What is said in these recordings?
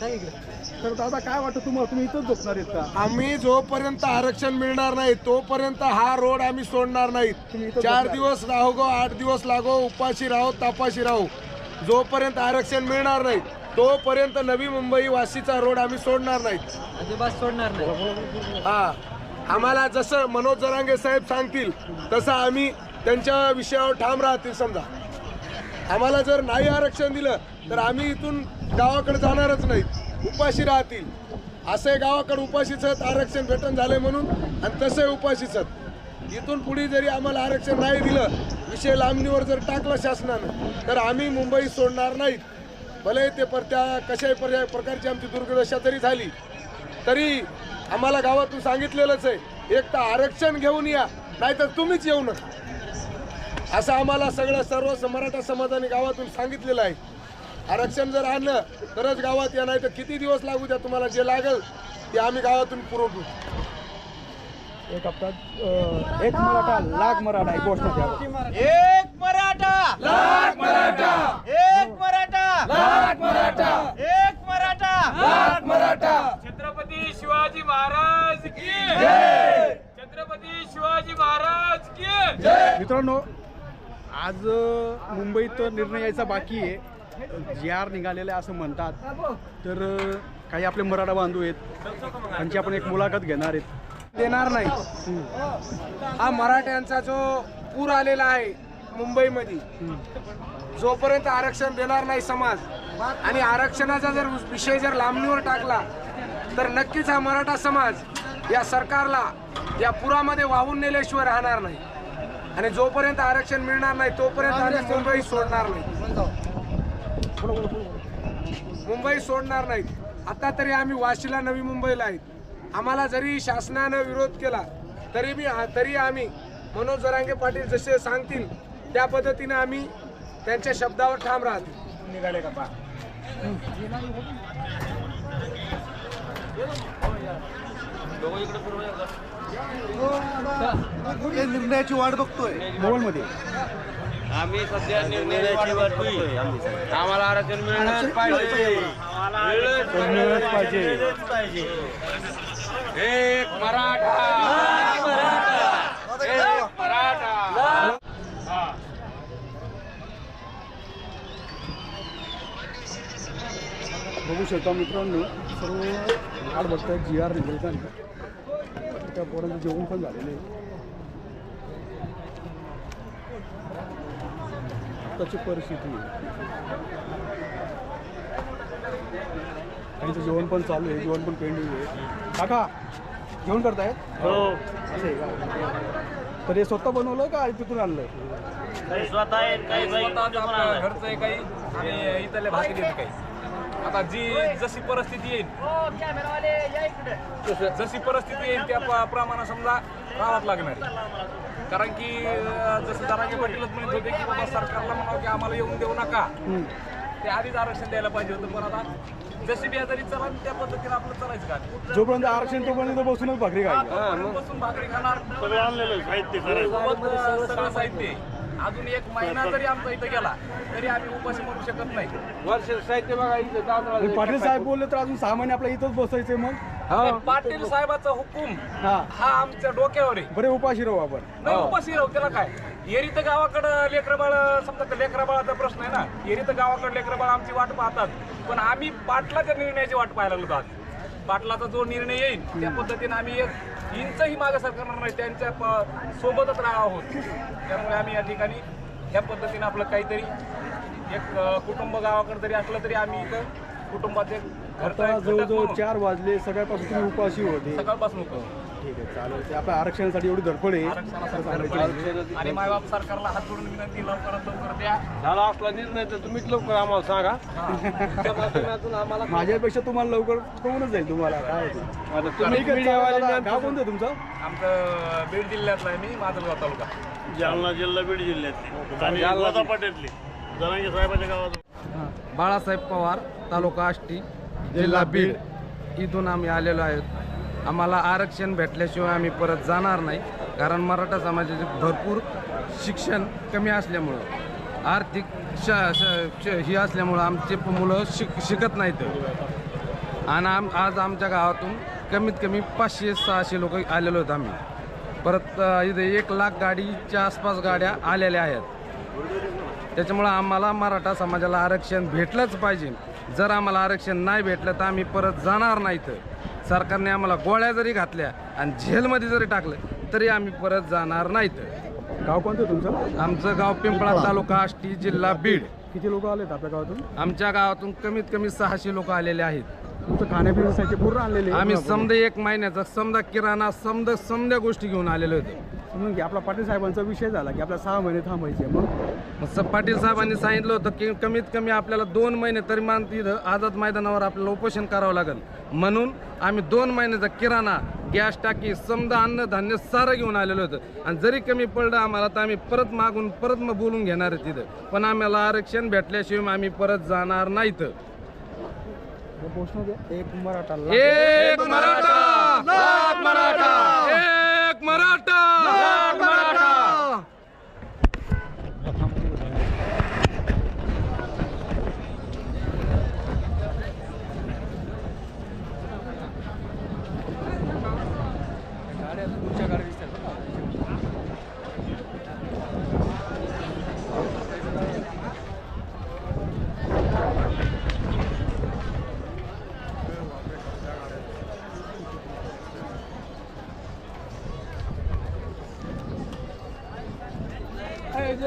तर दादा काय वाटतं तुम्हाला? तुम्ही इथंच झोपणार आहेत का? आम्ही जोपर्यंत आरक्षण मिळणार नाही तोपर्यंत हा रोड आम्ही सोडणार तुम्ही नाहीत इथं चार. दिवस राहो गो आठ दिवस लागो उपाशी राहो तापाशी राहो. जोपर्यंत आरक्षण मिळणार नाही तोपर्यंत नवी मुंबई वाशीचा रोड आम्ही सोडणार नाहीत. अजिबात सोडणार नाही. हा. आम्हाला जसं मनोज जरांगे साहेब सांगतील तसं आम्ही त्यांच्या विषयावर ठाम राहतील समजा. आम्हाला जर नाही आरक्षण दिलं तर आम्ही इथून गावाकडे जाणारच नाहीत. उपाशी राहतील. असे गावाकडे उपाशीच आरक्षण भेटन झाले म्हणून आणि तसे उपाशीच इथून पुढे जरी आम्हाला आरक्षण नाही दिलं विषय लांबणीवर जर टाकला शासनानं तर आम्ही मुंबई सोडणार नाहीत. भले ते पर त्या कशाही पर्याय प्रकारची आमची दुर्गदशा जरी झाली तरी आम्हाला गावातून सांगितलेलंच आहे एक तर आरक्षण घेऊन या नाहीतर तुम्हीच येऊ नका. असं आम्हाला सगळं सर्व मराठा समाजाने गावातून सांगितलेलं आहे. आरक्षण जर आणलं तरच गावात या नाही तर किती दिवस लागू द्या तुम्हाला जे लागेल ते आम्ही गावातून पुरवतो एक हप्ता एक मराठा लाख मराठा ही घोषणा द्या. एक मराठा! लाख मराठा! एक मराठा! लाख मराठा! एक मराठा! लाख मराठा! छत्रपती शिवाजी महाराज की छत्रपती शिवाजी महाराज की मित्रांनो आज मुंबईत निर्णय यायचा बाकी आहे. जी आर निघालेले आहे असं म्हणतात. तर काही आपले मराठा बांधू आहेत. त्यांची आपण एक मुलाखत घेणार आहेत. देणार नाही. हा मराठ्यांचा जो पूर आलेला आहे मुंबईमध्ये जोपर्यंत आरक्षण देणार नाही समाज आणि आरक्षणाचा जर विषय जर लांबणीवर टाकला तर नक्कीच हा मराठा समाज या सरकारला या पुरामध्ये वाहून नेल्याशिवाय राहणार नाही. आणि जोपर्यंत आरक्षण मिळणार नाही तोपर्यंत आम्ही मुंबई सोडणार नाही. मुंबई सोडणार नाहीत. आता तरी आम्ही वाशीला नवी मुंबईला आहेत. आम्हाला जरी शासनानं विरोध केला तरी मी तरी आम्ही मनोज जरांगे पाटील जसे सांगतील त्या पद्धतीने आम्ही त्यांच्या शब्दावर ठाम राहतो. निघाले का पा? निर्णयाची वाट बघतोय. मोबाईलमध्ये आम्ही सध्या निर्णयाची वाट बघतोय आम्हाला आरक्षण मिळणं पाहिजे. मिळणंच पाहिजे. एक मराठा. एक मराठा. बघू शकता मित्रांनो सर्व वाट बघतायत जी आर निघेल. त्या पोरांचं जेवण पण झालेलं आहे. आत्ताची परिस्थिती आहे. त्यांचं जेवण पण चालू आहे जेवण पण पेंडिंग आहे. काका जेवण करतायत हो. असं आहे का? तर हे स्वतः बनवलं का तिथून आणलं काही स्वतः आहेत काही बाई स्वतःच आपलं घरचं आहे काही. आणि इथले भाकरी देत काही. आता जी जशी परिस्थिती येईल जशी परिस्थिती येईल त्या प- प्रमाणे समजा राहावंच लागणार. कारण की जसं जरांगे पाटीलच म्हणत होते की बाबा सरकारला म्हणावं की आम्हाला येऊन देऊ नका. ते आधीच आरक्षण द्यायला पाहिजे होतं पण आता जशी बेजारी चला त्या पद्धतीने आपलं चालायचं का? जोपर्यंत आरक्षण तोपर्यंत बसूनच भाकरी खायची. तोपर्यंत बसून भाकरी खाणार. सगळं साहित्य. अजून एक महिना जरी आमचा इथं गेला तरी आम्ही उपाशी मरू शकत नाही. वर्ष साहित्य बघा इथं पाटील साहेब बोलले तर अजून सहा महिने आपल्या इथंच बसायचंय मग. पाटील साहेबाचा हुकूम हा. हा आमच्या डोक्यावर आहे. बरे उपाशी राहू आपण. नाही उपाशी राहू त्याला काय? एरी तर गावाकडं लेकरं बाळ समजा लेकरा बाळाचा प्रश्न आहे ना. एरी तर गावाकडं लेकरं बाळ आमची वाट पाहतात. पण आम्ही पाटलाच्या निर्णयाची वाट पाहायला लागलो आज. पाटलाचा जो निर्णय येईल त्या पद्धतीने आम्ही एक इंचही मागे सरकारणार नाही त्यांच्या प- सोबतच राहा आहोत. त्यामुळे आम्ही या ठिकाणी ह्या पद्धतीने आपलं काहीतरी एक अं, कुटुंब गावाकडे जरी असलं तरी आम्ही इथं कुटुंबाचे आता जवळजवळ चार वाजले सगळ्यापासून तुम्ही उपाशी होते. सकाळपासून होतो. ठीक आहे चालेल. ते आपल्या आरक्षणासाठी एवढी धडपड आहे. आणि मायबाप सरकारला हात जोडून विनंती लवकरात लवकर द्या. झाला असला निर्णय तर तुम्हीच लवकर आम्हाला सांगा. माझ्यापेक्षा तुम्हाला लवकर कळूनच जाईल तुम्हाला काय गाव कोणतं तुमचं? आमचं बीड जिल्ह्यातला आहे मी माजलगाव तालुका. जालना जिल्हा बीड जिल्ह्यातली. आणि जरांगे साहेबाच्या गावात बाळासाहेब पवार तालुका आष्टी. जिल्हा बीड इथून आम्ही आलेलो आहोत. आम्हाला आरक्षण भेटल्याशिवाय आम्ही परत जाणार नाही कारण मराठा समाजाचे भरपूर शिक्षण कमी असल्यामुळं आर्थिक श श- ही असल्यामुळं आमचे मुलं शिक शिकत नाहीत. आणि आम आज आमच्या गावातून कमीत कमी पाचशे सहाशे लोक आलेलो आहेत आम्ही. परत इथे एक लाख गाडीच्या आसपास गाड्या आलेल्या आहेत. त्याच्यामुळं आम्हाला मराठा समाजाला आरक्षण भेटलंच पाहिजे. जर आम्हाला आरक्षण नाही भेटलं तर आम्ही परत जाणार नाहीत सरकारने आम्हाला गोळ्या जरी घातल्या आणि जेलमध्ये जरी टाकलं तरी आम्ही परत जाणार नाहीत गाव कोणतं तुमचं? आमचं गाव पिंपळा. तालुका आष्टी जिल्हा बीड. किती लोक आलेत आपल्या गावातून? आमच्या गावातून कमीत कमी सहाशे लोक आलेले आहेत. तुमचं खाण्यापिण्यासाठी पूर्ण आणलेले. आम्ही समजा एक महिन्याचा समजा किराणा समजा समजा गोष्टी घेऊन आलेलो होतो. समजून की आपला पाटील साहेबांचा विषय झाला की आपल्या सहा महिने थांबायचे मग? मग स- पाटील साहेबांनी सांगितलं होतं की कमीत कमी आपल्याला दोन महिने तरी मान तिथं आझाद मैदानावर आपल्याला उपोषण करावं लागेल. म्हणून आम्ही दोन महिन्याचा किराणा गॅस टाकी समजा अन्नधान्य सारं घेऊन आलेलो होतं. आणि जरी कमी पडलं आम्हाला तर आम्ही परत मागून परत मग बोलून घेणार आहे तिथं. पण आम्हाला आरक्षण भेटल्याशिवाय आम्ही परत जाणार नाहीत एक मराठा. एक मराठा लाख मराठा एक मराठा लाख मराठा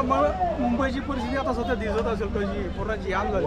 मित्रांनो तुम्हाला म- मुंबईची परिस्थिती आता सध्या दिसत असेल कशी पूर्ण जाम झाली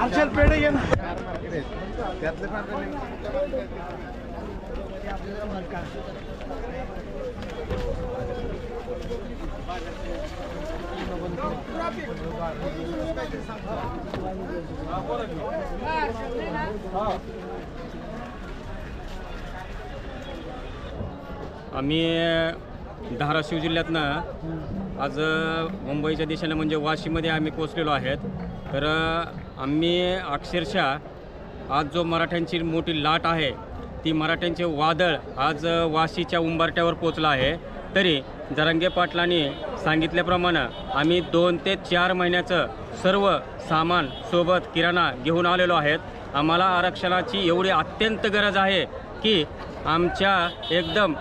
हर्षल पेढे घे ना आम्ही धाराशिव जिल्ह्यातनं आज मुंबईच्या दिशेनं म्हणजे वाशीमध्ये आम्ही पोचलेलो आहेत. तर आम्ही अक्षरशः आज जो मराठ्यांची मोठी लाट आहे ती मराठ्यांचे वादळ आज वाशीच्या उंबरट्यावर पोचलं आहे. तरी जरंगे पाटलांनी सांगितल्याप्रमाणे आम्ही दोन ते चार महिन्याचं सर्व सामान सोबत किराणा घेऊन आलेलो आहेत. आम्हाला आरक्षणाची एवढी अत्यंत गरज आहे की आमच्या एकदम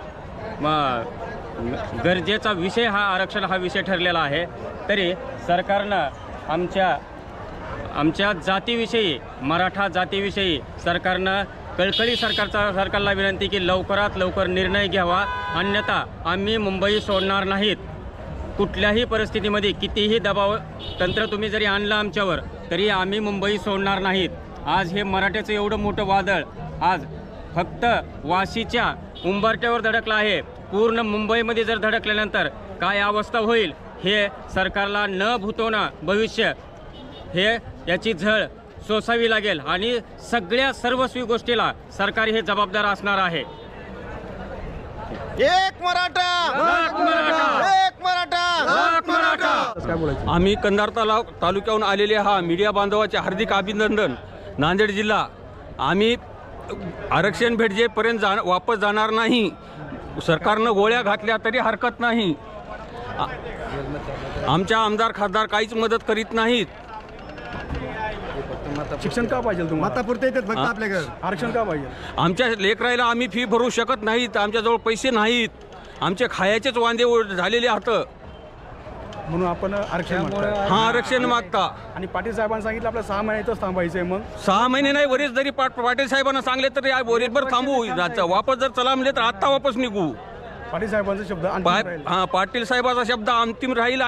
म- गरजेचा विषय हा आरक्षण हा विषय ठरलेला आहे. तरी सरकारनं आमच्या आमच्या जातीविषयी मराठा जातीविषयी सरकारनं कळकळी सरकारचा सरकारला विनंती की लवकरात लवकर निर्णय घ्यावा. अन्यथा आम्ही मुंबई सोडणार नाहीत. कुठल्याही परिस्थितीमध्ये कितीही दबाव तंत्र तुम्ही जरी आणलं आमच्यावर तरी आम्ही मुंबई सोडणार नाहीत. आज हे मराठ्याचं एवढं मोठं वादळ आज फक्त वाशीच्या उंबरट्यावर धडकलं आहे. पूर्ण मुंबईमध्ये जर धडकल्यानंतर काय अवस्था होईल हे सरकारला न भूतवणं भविष्य हे याची झळ सोसावी लागेल आणि सगळ्या सर्वस्वी गोष्टीला सरकार हे जबाबदार असणार आहे. एक मराठा! एक मराठा! आम्ही कंधार तलाव तालुक्याहून आलेले हा मीडिया बांधवाचे हार्दिक अभिनंदन. नांदेड जिल्हा आम्ही आरक्षण भेटजेपर्यंत जा वापस जाणार नाही. सरकारनं गोळ्या घातल्या तरी हरकत नाही. आमच्या आमदार खासदार काहीच मदत करीत नाहीत. शिक्षण का पाहिजे तुम्हाला? मातापुरते येतात फक्त? आपल्याकडे आरक्षण का पाहिजे? आमच्या लेकरायला आम्ही फी भरू शकत नाहीत. आमच्याजवळ पैसे नाहीत. आमचे खायाचेच वांदे उ- झालेले आहात. म्हणून आपण आरक्षण मागताय. हा आरक्षण मागता. आणि पाटील साहेबांनी सांगितलं आपल्या सहा महिन्यातच थांबायचंय मग. सहा महिने नाही वरीच जरी पाट पाटील साहेबांना सांगले तर या बरोबर थांबू. वापस जर चलामले तर आत्ता वापस निघू. पाटील साहेबांचा शब्द अंतिम पा- राहील. हा पाटील साहेबाचा शब्द अंतिम राहील आणि